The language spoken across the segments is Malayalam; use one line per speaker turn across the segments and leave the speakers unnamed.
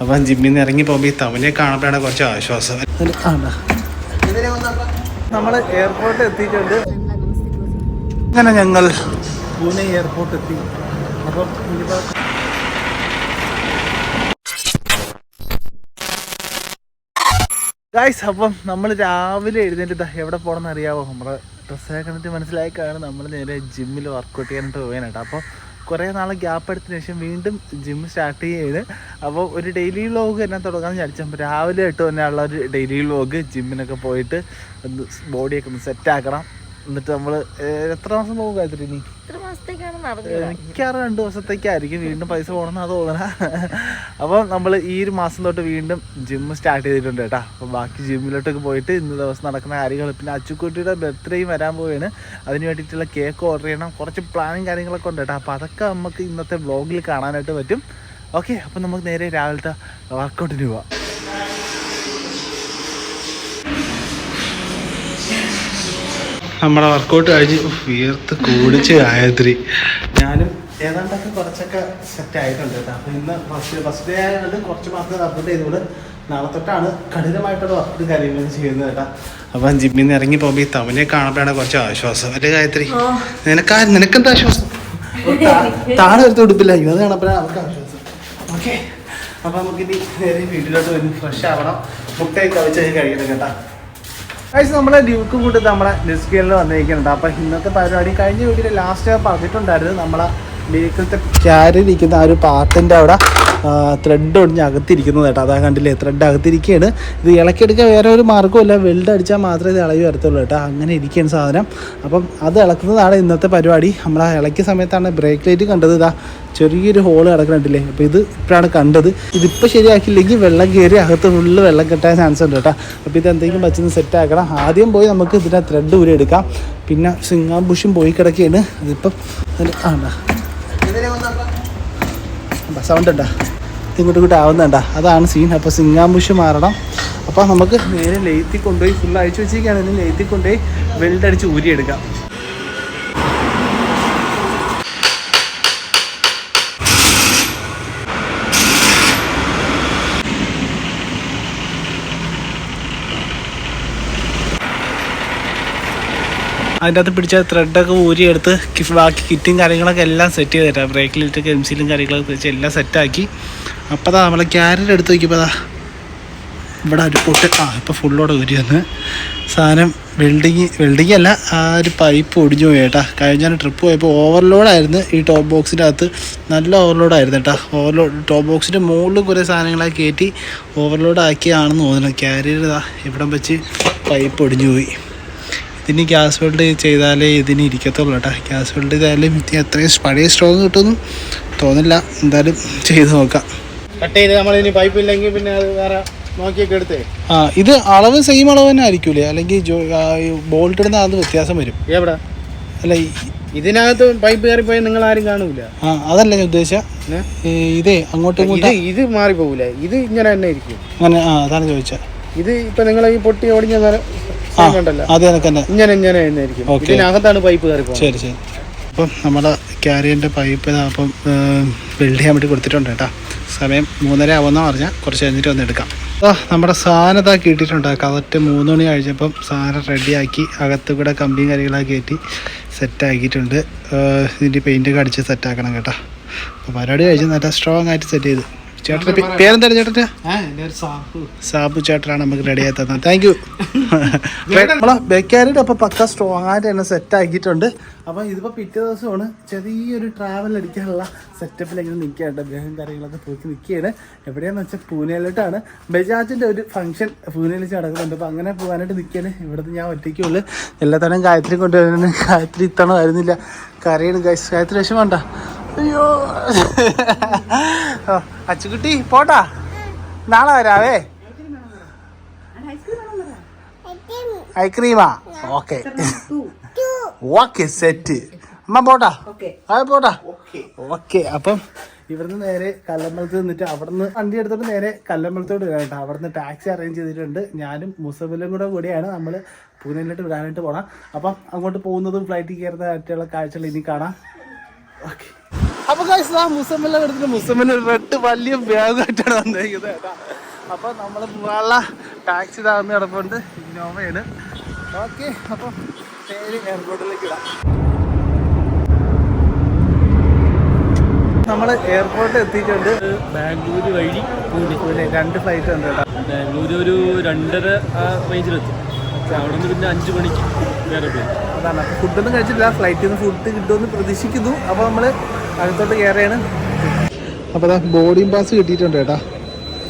അപ്പം ജിമ്മിൽ നിന്ന് ഇറങ്ങി പോകുമ്പോൾ ഈ തവനെ കാണുമ്പോഴാണ് കുറച്ച് ആശ്വാസം. നമ്മൾ എയർപോർട്ടിൽ എത്തിയിട്ടുണ്ട്. അങ്ങനെ ഞങ്ങൾ പൂനെ എയർപോർട്ട് എത്തി. അപ്പം ഗായ്സ് അപ്പം നമ്മൾ രാവിലെ എഴുന്നേറ്റ് ദാ എവിടെ പോകണമെന്ന് അറിയാവോ? നമ്മുടെ ഡ്രസ്സൊക്കെ കണ്ടിട്ട് മനസ്സിലായിക്കാണ് നമ്മൾ നേരെ ജിമ്മിൽ വർക്കൗട്ട് ചെയ്യാനായിട്ട് പോകാനായിട്ട് അപ്പോൾ കുറേ നാളെ ഗ്യാപ്പ് എടുത്തതിന് ശേഷം വീണ്ടും ജിം സ്റ്റാർട്ട് ചെയ്ത് അപ്പോൾ ഒരു ഡെയിലി വ്ലോഗ് തന്നെ തുടങ്ങാമെന്ന് വിചാരിച്ചു. രാവിലെ ഇട്ട് തന്നെയുള്ള ഒരു ഡെയിലി വ്ലോഗ് ജിമ്മിനൊക്കെ പോയിട്ട് ബോഡിയൊക്കെ ഒന്ന് സെറ്റ് ആക്കണം. എന്നിട്ട് നമ്മൾ എത്ര മാസം പോകും ഗായത്രി ഇനി? മിക്കവാറും രണ്ട് ദിവസത്തേക്കായിരിക്കും വീണ്ടും പൈസ പോകണമെന്ന് അത് തോന്നണ. അപ്പം നമ്മൾ ഈ ഒരു മാസം തൊട്ട് വീണ്ടും ജിം സ്റ്റാർട്ട് ചെയ്തിട്ടുണ്ട് കേട്ടോ. അപ്പം ബാക്കി ജിമ്മിലോട്ടൊക്കെ പോയിട്ട് ഇന്ന് ദിവസം നടക്കുന്ന കാര്യങ്ങൾ പിന്നെ അച്ചുക്കുട്ടിയുടെ ബർത്ത്ഡേയും വരാൻ പോവുകയാണ് അതിന് വേണ്ടിയിട്ടുള്ള കേക്ക് ഓർഡർ ചെയ്യണം. കുറച്ച് പ്ലാനും കാര്യങ്ങളൊക്കെ ഉണ്ട് കേട്ടോ. അപ്പോൾ അതൊക്കെ നമുക്ക് ഇന്നത്തെ വ്ളോഗിൽ കാണാനായിട്ട് പറ്റും. ഓക്കെ അപ്പം നമുക്ക് നേരെ രാവിലത്തെ വർക്കൗട്ടിന് പോവാം. നമ്മുടെ വർക്കൗട്ട് കഴിഞ്ഞ് ഉഫ്, വിയർത്ത് കൂടിച്ച് ഗായത്രി. ഞാനും ഏതാണ്ടൊക്കെ കുറച്ചൊക്കെ സെറ്റ് ആയിട്ടുണ്ട് കേട്ടോ. അപ്പോൾ ഇന്ന് ഫസ്റ്റ് ഫസ്റ്റ് ഡേ ആയതുകൊണ്ട് കുറച്ച് മാത്രം അപ്ഡേറ്റ് ചെയ്തുകൊണ്ട് നാളെ തൊട്ടാണ് കഠിനമായിട്ടുള്ള വർക്ക് കാര്യങ്ങളും ചെയ്യുന്നത് കേട്ടോ. അപ്പം ജിമ്മിൽ നിന്ന് ഇറങ്ങി പോകുമ്പോൾ ഈ തവനെ കാണുമ്പോഴാണ് കുറച്ച് ആശ്വാസം. അല്ലേ ഗായത്രി? നിനക്കാ നിനക്കെന്താ ആശ്വാസം? താഴെ എടുത്ത് ഉടുപ്പില്ല ഇത് കാണപ്പെടാൻ അവർക്ക് ആശ്വാസം. ഓക്കെ. അപ്പം നമുക്കിനി നേരെ വീട്ടിലോട്ട് വരും ഫ്രഷ് ആവണം. മുട്ടയൊക്കെ കവിച്ച് കഴിയണം കേട്ടോ. ഗൈസ് നമ്മളെ ഡ്യൂക്ക് കൂട്ടി നമ്മളെ ഡിസ്കിലിൽ വന്നിരിക്കുന്നുണ്ട്. അപ്പൊ ഇന്നത്തെ പരിപാടി കഴിഞ്ഞ വീട്ടിൽ ലാസ്റ്റ് പറഞ്ഞിട്ടുണ്ടായിരുന്നു നമ്മളെ വെഹിക്കിളത്തെ ക്യാരിയിരിക്കുന്ന ആ ഒരു പാർട്ടിന്റെ അവിടെ. ത്രെഡ് ഒടിഞ്ഞ് അകത്തിരിക്കുന്നത് കേട്ടോ. അതാ കണ്ടില്ലേ ത്രെഡ് അകത്തിരിക്കുകയാണ് ഇത് ഇളക്കിയെടുക്കാൻ വേറെ ഒരു മാർഗമില്ല വെൽഡ് അടിച്ചാൽ മാത്രമേ ഇത് ഇളകി വരത്തുള്ളൂ കേട്ടോ. അങ്ങനെ ഇരിക്കുകയാണ് സാധനം. അപ്പം അത് ഇളക്കുന്നതാണ് ഇന്നത്തെ പരിപാടി. നമ്മൾ ആ ഇളക്കിയ സമയത്താണ് ബ്രേക്ക് ലൈറ്റ് കണ്ടത്. ഇതാ ചെറിയൊരു ഹോൾ കിടക്കുന്നുണ്ടല്ലേ അപ്പോൾ ഇത് ഇപ്പോഴാണ് കണ്ടത്. ഇതിപ്പോൾ ശരിയാക്കിയില്ലെങ്കിൽ വെള്ളം കയറി അകത്ത് ഫുള്ള് വെള്ളം കെട്ടാൻ ചാൻസ് ഉണ്ട് കേട്ടോ. അപ്പോൾ ഇത് എന്തെങ്കിലും വെച്ചൊന്ന് സെറ്റ് ആക്കണം. ആദ്യം പോയി നമുക്ക് ഇതിന്റെ ത്രെഡ് ഊരി എടുക്കാം. പിന്നെ സിംഗാം ബുഷും പോയി കിടക്കുകയാണ്. അതിപ്പം അതിൽ ആണ്ടാ സൗണ്ട് ഉണ്ടോ? ഇങ്ങോട്ട് ഇങ്ങോട്ട് ആവുന്നുണ്ട? അതാണ് സീൻ അപ്പോൾ സിംഗാം ബുഷ് മാറണം. അപ്പോൾ നമുക്ക് നേരെ ലെയ്ത്തി കൊണ്ടുപോയി ഫുൾ അഴിച്ചു വെച്ചിരിക്കുകയാണ്. ലെയ്ത്തി കൊണ്ടുപോയി വെൽഡ് അടിച്ച് ഊരിയെടുക്കാം. അതിന്റെ അകത്ത് പിടിച്ച ത്രെഡൊക്കെ ഊരിയെടുത്ത് ബാക്കി കിറ്റും കാര്യങ്ങളൊക്കെ എല്ലാം സെറ്റ് ചെയ്ത് തരാം ബ്രേക്കിലിട്ട് സിയിലും കാര്യങ്ങളൊക്കെ വെച്ച് എല്ലാം സെറ്റാക്കി അപ്പോൾ അതാ നമ്മളെ ക്യാരറ്റ് എടുത്ത് നോക്കിയപ്പോൾ അതാ ഇവിടെ ഒരു പൊട്ട് ആ ഇപ്പോൾ ഫുള്ളോടെ ഊരി വന്ന്. സാധനം വെൽഡിങ് വെൽഡിങ് അല്ല ആ ഒരു പൈപ്പ് ഒടിഞ്ഞു പോയി കേട്ടാ. കഴിഞ്ഞ ട്രിപ്പ് പോയപ്പോൾ ഓവർലോഡായിരുന്നു ഈ ടോപ്പ് ബോക്സിന്റെ അകത്ത്. നല്ല ഓവർലോഡായിരുന്നു കേട്ടാ. ഓവർലോഡ് ടോപ്പ് ബോക്സിന്റെ മുകളിൽ കുറേ സാധനങ്ങളെ കയറ്റി ഓവർലോഡ് ആക്കിയാണെന്ന് തോന്നുന്നു. ക്യാരിയർ ഇതാ ഇവിടം വെച്ച് പൈപ്പ് ഒടിഞ്ഞു പോയി. ഇതിന് ഗ്യാസ് വെൽഡ് ചെയ്താലേ ഇതിന് ഇരിക്കത്തുള്ളൂ കേട്ടോ. ഗ്യാസ് വെൽഡ് ചെയ്താലും ഇത് അത്രയും പഴയ സ്ട്രോങ് കിട്ടുമെന്ന് തോന്നില്ല. എന്തായാലും ചെയ്ത് നോക്കാം.
കട്ട് ചെയ്ത് നമ്മൾ ഇനി പൈപ്പ് ഇല്ലെങ്കിൽ പിന്നെ അത് വേറെ നോക്കിയൊക്കെ എടുത്തേ.
ആ ഇത് അളവ് സെയിം അളവ് തന്നെ ആയിരിക്കൂലേ? അല്ലെങ്കിൽ ബോൾട്ട് ഇടുന്ന അത് വ്യത്യാസം വരും.
എവിടെ?
അല്ല
ഇതിനകത്ത് പൈപ്പ് കയറിപ്പോയി നിങ്ങൾ ആരും കാണൂല.
ആ അതല്ല ഞാൻ? ഈ ഇതേ അങ്ങോട്ടും ഇങ്ങോട്ടും
ഇത് മാറിപ്പോകൂല. ഇത് ഇങ്ങനെ തന്നെ ഇരിക്കും.
അങ്ങനെ ആ അതാണ് ചോദിച്ചത്
ഇത് ഇപ്പൊ നിങ്ങൾ ഈ പൊട്ടി ഓടിഞ്ഞ
അത് തന്നെ
ഇങ്ങനെ ഇങ്ങനെ. ഇതിനകത്താണ് പൈപ്പ് കയറി
ശരി ശരി. അപ്പം നമ്മുടെ ക്യാരിയറിന്റെ പൈപ്പ് ഇതാ അപ്പം ബിൽഡ് ചെയ്യാൻ വേണ്ടി കൊടുത്തിട്ടുണ്ട് കേട്ടോ. സമയം മൂന്നര ആവുമെന്ന് പറഞ്ഞാൽ കുറച്ച് കഴിഞ്ഞിട്ട് വന്ന് എടുക്കാം. ആ നമ്മുടെ സാധനം ഇതാ കിട്ടിയിട്ടുണ്ട്. കറക്റ്റ് മൂന്ന് മണി കഴിഞ്ഞപ്പം സാധനം റെഡിയാക്കി അകത്ത് കൂടെ കമ്പിയും കാര്യങ്ങളൊക്കെ കയറ്റി സെറ്റാക്കിയിട്ടുണ്ട് ഇതിന്റെ പെയിന്റൊക്കെ അടിച്ച് സെറ്റാക്കണം കേട്ടോ. അപ്പോൾ പരിപാടി കഴിച്ച് നല്ല സ്ട്രോങ് ആയിട്ട് സെറ്റ് ചെയ്ത്. ചേട്ടന്റെ പേരെന്താണ് ചേട്ടന്റെ? സാബു. ചേട്ടനാണ് നമുക്ക് റെഡി ആയി തന്നത്. താങ്ക് യു നമ്മളെ ബേക്കാരിയുടെ അപ്പോൾ പക്ക സ്ട്രോങ് ആയിട്ട് തന്നെ സെറ്റ് ആക്കിയിട്ടുണ്ട്. അപ്പോൾ ഇതിപ്പോൾ പിറ്റേ ദിവസമാണ് ചെറിയൊരു ട്രാവൽ അടിക്കാനുള്ള സെറ്റപ്പിൽ ഇങ്ങനെ നിൽക്കുകയാണ് ഗ്രഹം കാര്യങ്ങളൊക്കെ പോയി നിൽക്കുകയാണ്. എവിടെയാണെന്ന് വെച്ചാൽ പൂനെയിലോട്ടാണ്. ബജാജിന്റെ ഒരു ഫംഗ്ഷൻ പൂനെയിൽ വെച്ച് നടക്കുന്നുണ്ട്. അപ്പോൾ അങ്ങനെ പോകാനായിട്ട് നിൽക്കുകയാണ്. ഇവിടുന്ന് ഞാൻ ഒറ്റയ്ക്കുള്ളൂ എല്ലാത്തവണയും ഗായത്രി കൊണ്ടുവരുന്നത് ഗായത്രി ഇത്തവണ വരുന്നില്ല. കരയാണ് ഗായസ് ഗായത്രി വിഷമണ്ട അയ്യോ. അച്ചുകുട്ടി പോട്ടാ. നാളെ വരാവേ. ഐസ്ക്രീമാ? ഓക്കെ. Okay set. അമ്മ പോട്ടാ. ആ പോട്ടാ. ഓക്കെ. അപ്പം ഇവിടുന്ന് നേരെ കല്ലമ്പലത്ത് നിന്നിട്ട് അവിടുന്ന് വണ്ടി എടുത്തിട്ട് നേരെ കല്ലമ്പലത്തോട് വരാം കേട്ടോ. അവിടുന്ന് ടാക്സി അറേഞ്ച് ചെയ്തിട്ടുണ്ട്. ഞാനും മുസബിലും കൂടെ കൂടിയാണ്. നമ്മൾ പൂനെയിലോട്ട് വിടാനായിട്ട് പോകണം അപ്പം അങ്ങോട്ട് പോകുന്നതും ഫ്ലൈറ്റിൽ കയറുന്നതായിട്ടുള്ള കാഴ്ചകൾ ഇനി കാണാം. ഓക്കെ. അപ്പൊ guys, ആ മുസമ്മല്ല എടുത്തിട്ട് മുസമ്മിൽ റെഡ് വലിയ ബാഗായിട്ടാണ് വന്നിരിക്കുന്നത് കേട്ടോ. അപ്പൊ നമ്മൾ പോകാനുള്ള ടാക്സി താഴ്ന്ന് കിടപ്പുണ്ട്. ഇന്നോവയാണ് ഓക്കെ അപ്പൊ പേര് എയർപോർട്ടിലേക്ക് ഇടാം. നമ്മൾ എയർപോർട്ടിൽ എത്തിയിട്ടുണ്ട്.
ബാംഗ്ലൂർ വഴി പൂനെ
രണ്ട് ഫ്ലൈറ്റ് ഉണ്ട് കേട്ടോ.
ബാംഗ്ലൂർ ഒരു രണ്ടര റേഞ്ചിലെത്തും അവിടെ നിന്ന് പിന്നെ അഞ്ച് മണിക്ക് വേറെ
അതാണ്. ഫുഡൊന്നും കഴിച്ചിട്ടില്ല. ഫ്ലൈറ്റിൽ നിന്ന് ഫുഡ് കിട്ടുമെന്ന് പ്രതീക്ഷിക്കുന്നു. അപ്പോൾ നമ്മൾ അകത്തോട്ട് കയറിയാണ് അപ്പോൾ ബോർഡിംഗ് പാസ് കിട്ടിയിട്ടുണ്ട് കേട്ടോ.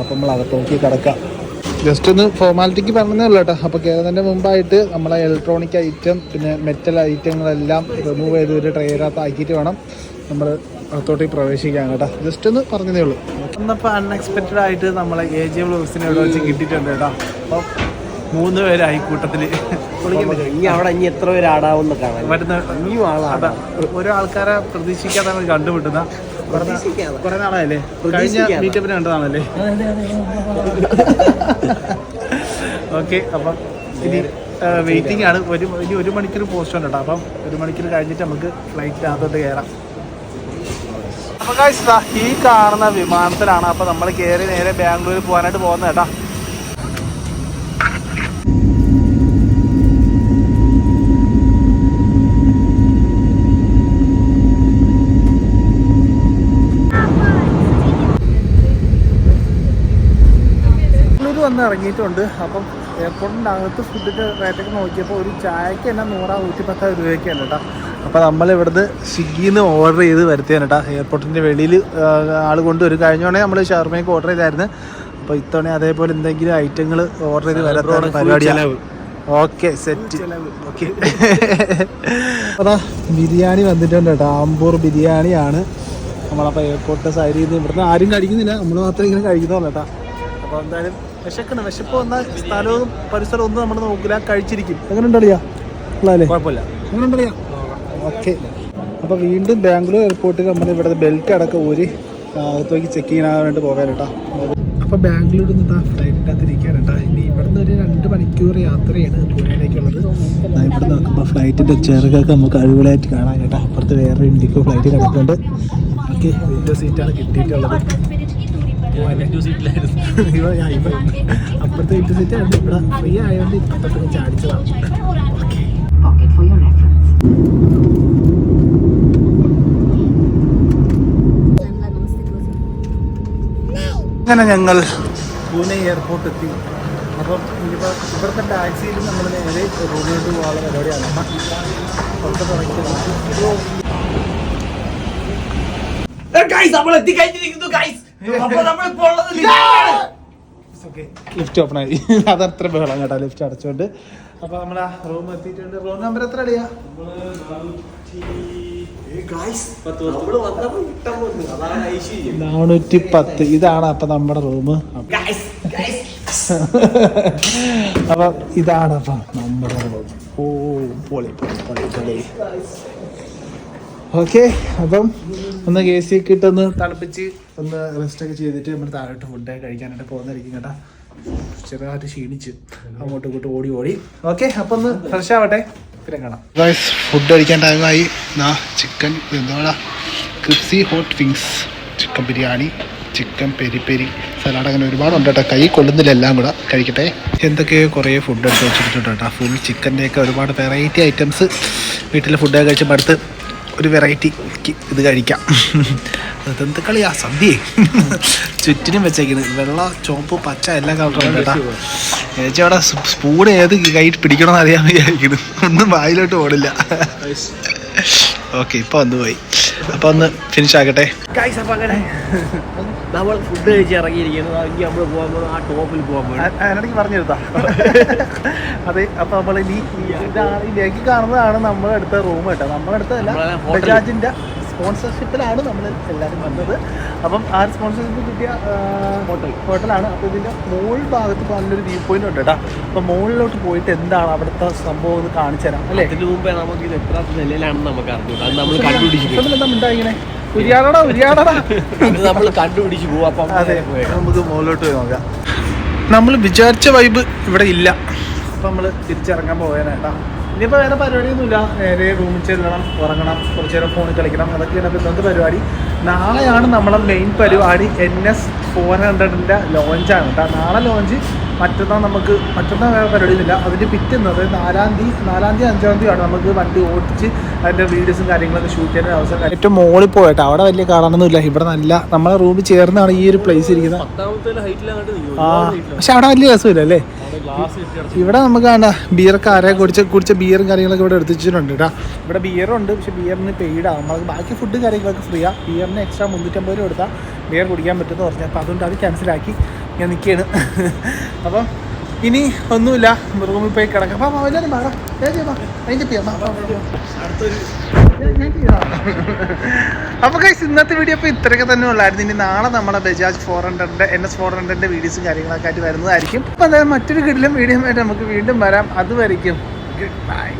അപ്പോൾ നമ്മൾ അകത്ത് നോക്കി കിടക്കാം. ജസ്റ്റ് ഒന്ന് ഫോർമാലിറ്റിക്ക് പറഞ്ഞതേ ഉള്ളൂ കേട്ടോ. അപ്പോൾ കയറുന്നതിന്റെ മുമ്പായിട്ട് നമ്മളെ ഇലക്ട്രോണിക് ഐറ്റം പിന്നെ മെറ്റൽ ഐറ്റങ്ങളെല്ലാം റിമൂവ് ചെയ്ത് ഒരു ട്രെയിനകത്ത് ആക്കിയിട്ട് വേണം നമ്മൾ അകത്തോട്ട് പ്രവേശിക്കാൻ കേട്ടോ. ജസ്റ്റ് ഒന്ന് പറഞ്ഞതേ ഉള്ളൂ. ഇന്നിപ്പോൾ അൺഎക്സ്പെക്റ്റഡ് ആയിട്ട് നമ്മളെ എ ജി ബ്ലോഗ്സിനെ ഇവിടെ വെച്ച് കിട്ടിയിട്ടുണ്ട് കേട്ടോ. അപ്പോൾ മൂന്ന് പേരായി കൂട്ടത്തിൽ.
ഇനി അവിടെ ഇനി എത്ര പേര് ആടാവുന്ന കാണാൻ.
വരുന്ന
ഇനിയും
ഓരോ ആൾക്കാരെ പ്രതീക്ഷിക്കാതാണ് കണ്ടുപിട്ടുന്ന കുറെ നാളായല്ലേ? കഴിഞ്ഞ
പ്രതീക്ഷിക്കാതെ.
മീറ്റപ്പിന് കണ്ടതാണല്ലേ? ഓക്കെ അപ്പം ഇനി വെയിറ്റിംഗ് ആണ്. ഒരു ഇനി ഒരു മണിക്കൂർ പോസ്റ്റ് ഉണ്ട് കേട്ടോ. അപ്പം ഒരു മണിക്കൂർ കഴിഞ്ഞിട്ട് നമുക്ക് ഫ്ലൈറ്റ് ഫ്ലൈറ്റിനകത്തോട്ട് കയറാം. അപ്പോൾ ഈ കാണുന്ന വിമാനത്തിലാണ്. അപ്പൊ നമ്മൾ കയറി നേരെ ബാംഗ്ലൂർ പോകാനായിട്ട് പോകുന്നത് കേട്ടാ ബാംഗ്ലൂർ വന്ന് ഇറങ്ങിയിട്ടുണ്ട്. അപ്പം എയർപോർട്ടിന്റെ അകത്ത് ഫുഡിന്റെ റേറ്റൊക്കെ നോക്കിയപ്പോൾ ഒരു ചായക്ക് തന്നെ നൂറാ നൂറ്റി പത്ത് രൂപയൊക്കെയാണ് കേട്ടോ. അപ്പോൾ നമ്മൾ ഇവിടുന്ന് സ്വിഗ്ഗിയിൽ നിന്ന് ഓർഡർ ചെയ്ത് വരുത്തിയാണ് കേട്ടോ. എയർപോർട്ടിന്റെ വെളിയിൽ ആൾ കൊണ്ടുവരും കഴിഞ്ഞോണേ നമ്മൾ ഷവർമയ്ക്ക് ഓർഡർ ചെയ്തായിരുന്നു. അപ്പോൾ ഇത്തവണ അതേപോലെ എന്തെങ്കിലും ഐറ്റങ്ങൾ ഓർഡർ ചെയ്ത് വരാത്ത പരിപാടി. ഓക്കെ സെറ്റ് ഓക്കെ അതാ ബിരിയാണി വന്നിട്ടുണ്ട് കേട്ടോ. ആമ്പൂർ ബിരിയാണിയാണ്. നമ്മളപ്പോൾ എയർപോർട്ടിന്റെ സൈഡിൽ നിന്ന് ഇവിടുന്ന് ആരും കഴിക്കുന്നില്ല. നമ്മൾ മാത്രം ഇങ്ങനെ കഴിക്കുന്നുള്ളൂ കേട്ടോ. അപ്പോൾ എന്തായാലും വിശക്കണം. വിശപ്പ് വന്ന സ്ഥലവും പരിസരവും ഒന്നും നമ്മൾ നോക്കില്ല. കഴിച്ചിരിക്കും. എങ്ങനെ ഉണ്ടല്ലേ
കുഴപ്പമില്ല.
എങ്ങനെ ഓക്കെ. അപ്പോൾ വീണ്ടും ബാംഗ്ലൂർ എയർപോർട്ടിൽ നമ്മൾ ഇവിടെ ബെൽറ്റ് അടക്കം ഊരി അകത്തേക്ക് ചെക്ക് ചെയ്യാൻ വേണ്ടി പോകാൻ കേട്ടോ അപ്പോൾ ബാംഗ്ലൂരിൽ നിന്ന് ഫ്ലൈറ്റിന്റെ അകത്ത് ഇരിക്കാൻ കേട്ടോ ഇനി ഇവിടുന്ന് ഒരു രണ്ട് മണിക്കൂർ യാത്രയാണ് പൂനെയിലേക്കുള്ളത് ഇവിടെ നോക്കുമ്പോൾ ഫ്ലൈറ്റിന്റെ ചെറുകൊക്കെ നമുക്ക് അടിപൊളിയായിട്ട് കാണാൻ കേട്ടോ. അപ്പുറത്ത് വേറെ ഇന്ത്യയ്ക്ക് ഫ്ലൈറ്റ് കിടക്കുന്നുണ്ട് ഓക്കെ വിൻഡോ സീറ്റാണ് കിട്ടിയിട്ടുള്ളത്. അപ്പുറത്തെ വിൻഡോ സീറ്റ് ആണ് ഇവിടെ ഫ്രീ ആയതുകൊണ്ട് ഇപ്പുറത്തോട്ട് ചാടിച്ചതാണ്. Okay
pocket for your reference.
അങ്ങനെ ഞങ്ങൾ പൂനെ എയർപോർട്ട് എത്തി. അപ്പം ഇനിയിപ്പോൾ ഇവിടുത്തെ ടാക്സിയിൽ നമ്മൾ നേരെ റൂമിലോട്ട് പോകാനുള്ള പരിപാടിയാണ്. അപ്പം പുറത്ത് ലിഫ്റ്റ് ഓപ്പൺ ആയി. അത് അത്ര ബഹളം കേട്ടോ ലിഫ്റ്റ് അടച്ചോണ്ട്. അപ്പൊ നമ്മളെ റൂം എത്തിയിട്ടുണ്ട്. റൂം നമ്പർ എത്ര അടിയാ? നാനൂറ്റി പത്ത് ഇതാണ് അപ്പൊ നമ്മുടെ റൂം അപ്പൊ ഇതാണ് അപ്പൊ നമ്മുടെ റൂം ഓ പൊളി പൊളി പൊളി പൊളി. ഓക്കെ അപ്പം ഒന്ന് എ സി ഒക്കെ ഇട്ടൊന്ന് തണുപ്പിച്ച് ഒന്ന് റെസ്റ്റ് ഒക്കെ ചെയ്തിട്ട് നമ്മൾ താഴോട്ട് ഫുഡ് കഴിക്കാനായിട്ട് പോകുന്നതായിരിക്കും കേട്ടാ. ചെറുതായിട്ട് ക്ഷീണിച്ച് അങ്ങോട്ടും ഇങ്ങോട്ടും ഓടി ഓടി. ഓക്കെ അപ്പം ഒന്ന് ഫ്രഷ് ആവട്ടെ. പിന്നെ കാണാം. ഫുഡ് കഴിക്കാൻ ടൈമായി നാ ചിക്കൻ എന്താ crispy hot wings chicken biryani chicken peri peri salad അങ്ങനെ ഒരുപാടുണ്ട് കേട്ടോ കൈ കൊള്ളുന്നില്ല എല്ലാം കൂടെ. കഴിക്കട്ടെ. എന്തൊക്കെയോ കുറേ ഫുഡ് എടുത്ത് വെച്ചിട്ടുണ്ട് കേട്ടോ. ഫുൾ ചിക്കന്റെയൊക്കെ ഒരുപാട് വെറൈറ്റി ഐറ്റംസ് വീട്ടിൽ ഫുഡൊക്കെ കഴിച്ച് മടുത്ത് ഒരു വെറൈറ്റി ഇത് കഴിക്കാം. അതെന്ത് കളിയാ? സദ്യയെ. ചുറ്റിനും വെച്ചേക്കുന്നത് വെള്ള ചുവപ്പ് പച്ച എല്ലാ കളറും കേട്ടാ. ചേച്ചി അവിടെ സ്പൂൺ ഏത് കൈ പിടിക്കണമെന്ന് അറിയാൻ വിചാരിക്കുന്നു. ഒന്നും വായിലോട്ട് ഓടില്ല. ഓക്കെ ഇപ്പൊ വന്നു പോയി അപ്പൊ ഒന്ന് ഫിനിഷ് ആക്കട്ടെ.
അങ്ങനെ നമ്മൾ ഫുഡ് കഴിച്ച് ഇറങ്ങിയിരിക്കുന്നത് ഇനി നമ്മൾ പോകാൻ പോകുന്നത് ആ ടോപ്പിൽ പോകാൻ
പറഞ്ഞെടുത്താ അതെ അപ്പൊ നമ്മൾ ഇനി ഇതാണ് ഈ ലേക്ക് കാണുന്നതാണ് നമ്മളെടുത്ത റൂം കേട്ടോ. നമ്മളെടുത്തതല്ല
നമ്മളെ
ബജാജിന്റെ സ്പോൺസർഷിപ്പിലാണ് നമ്മൾ എല്ലാവരും വന്നത്. അപ്പം ആ സ്പോൺസർഷിപ്പ് കിട്ടിയ ഹോട്ടൽ ഹോട്ടലാണ് അപ്പോൾ ഇതിന്റെ മോൾ ഭാഗത്ത് ഇപ്പോൾ നല്ലൊരു വ്യൂ പോയിന്റ് ഉണ്ട് കേട്ടോ. അപ്പോൾ മുകളിലോട്ട് പോയിട്ട് എന്താണ് അവിടുത്തെ സംഭവം എന്ന് കാണിച്ചു തരാം അല്ലേ?
ഇതിന് മുമ്പേ നമുക്ക് ഇത് എത്ര നിലയിലാണെന്ന് നമുക്ക് അറിഞ്ഞൂടാ നമ്മൾ കണ്ടുപിടിച്ച് പോയി.
ഇപ്പം എന്താ ഇങ്ങനെ? ഉരിയാടടാ ഉരിയാടടാ
നമ്മൾ കണ്ടുപിടിച്ച് പോവാം. അപ്പം
അതെ. നമുക്ക് മുകളിലോട്ട് പോയി നോക്കാം. നമ്മൾ വിചാരിച്ച വൈബ് ഇവിടെ ഇല്ല. അപ്പം നമ്മൾ തിരിച്ചിറങ്ങാൻ പോകാനായിട്ടാ ഇനിയിപ്പോൾ വേറെ പരിപാടിയൊന്നുമില്ല. നേരെ റൂമിൽ ചെല്ലണം ഉറങ്ങണം കുറച്ച് നേരം ഫോണിൽ കളിക്കണം. അതൊക്കെയാണ് ഇപ്പോൾ ഇന്നത്തെ പരിപാടി? നാളെയാണ് നമ്മളെ മെയിൻ പരിപാടി എൻ എസ് ഫോർ ഹൺഡ്രഡിന്റെ ലോഞ്ചാണ് കേട്ടോ നാളെ ലോഞ്ച് മറ്റന്നാൾ നമുക്ക് മറ്റന്നാൾ വേറെ പരിപാടിയൊന്നുമില്ല. അതിന്റെ പിറ്റുന്നത് നാലാം തീയതി നാലാം തീയതി അഞ്ചാം തീയതിയാണ് നമുക്ക് വണ്ടി ഓടിച്ച് അതിന്റെ വീഡിയോസും കാര്യങ്ങളൊക്കെ ഷൂട്ട് ചെയ്യാൻ അവസരം. ഏറ്റവും മോളിൽ പോയിട്ട്. അവിടെ വലിയ കാണാനൊന്നുമില്ല ഇവിടെ നല്ല നമ്മളെ റൂമിൽ ചേർന്നാണ് ഈ ഒരു പ്ലേസ് ഇരിക്കുന്നത്. ആ പക്ഷെ അവിടെ വലിയ രസമില്ല അല്ലേ? ഇവിടെ നമുക്ക് വേണ്ട ബിയറൊക്കെ ആരെ കുടിച്ച കുടിച്ച ബിയറും കാര്യങ്ങളൊക്കെ ഇവിടെ എടുത്തിട്ടുണ്ട് കേട്ടോ ഇവിടെ ബിയറുണ്ട് പക്ഷെ ബിയറിന് പെയ്ഡാകും നമുക്ക് ബാക്കി ഫുഡ് കാര്യങ്ങളൊക്കെ ഫ്രീയാണ് ബിയറിന് എക്സ്ട്രാ മുന്നൂറ്റമ്പത് രൂപ കൊടുത്താൽ ബിയർ കുടിക്കാൻ പറ്റുമെന്ന് പറഞ്ഞു. അപ്പോൾ അതുകൊണ്ട് അത് ക്യാൻസലാക്കി ഞാൻ നിൽക്കുകയാണ് അപ്പം ഇനി ഒന്നുമില്ല റൂമിൽ പോയി കിടക്കാം. അപ്പം എല്ലാവരും പാടാം അതിന്റെ ചെയ്യാം അപ്പോൾ ഇന്നത്തെ വീഡിയോ അപ്പോൾ ഇത്രയൊക്കെ തന്നെ ഉള്ളായിരുന്നു. ഇനി നാളെ നമ്മുടെ ബജാജ് ഫോർ ഹൺഡ്രഡിന്റെ എൻ എസ് ഫോർ ഹൺഡ്രഡിന്റെ വീഡിയോസും കാര്യങ്ങളൊക്കെ ആയിട്ട് വരുന്നതായിരിക്കും. അപ്പോൾ അതായത് മറ്റൊരു കിടിലും വീഡിയോ ആയിട്ട് നമുക്ക് വീണ്ടും വരാം. അതുവരെയും ഗുഡ് ബൈ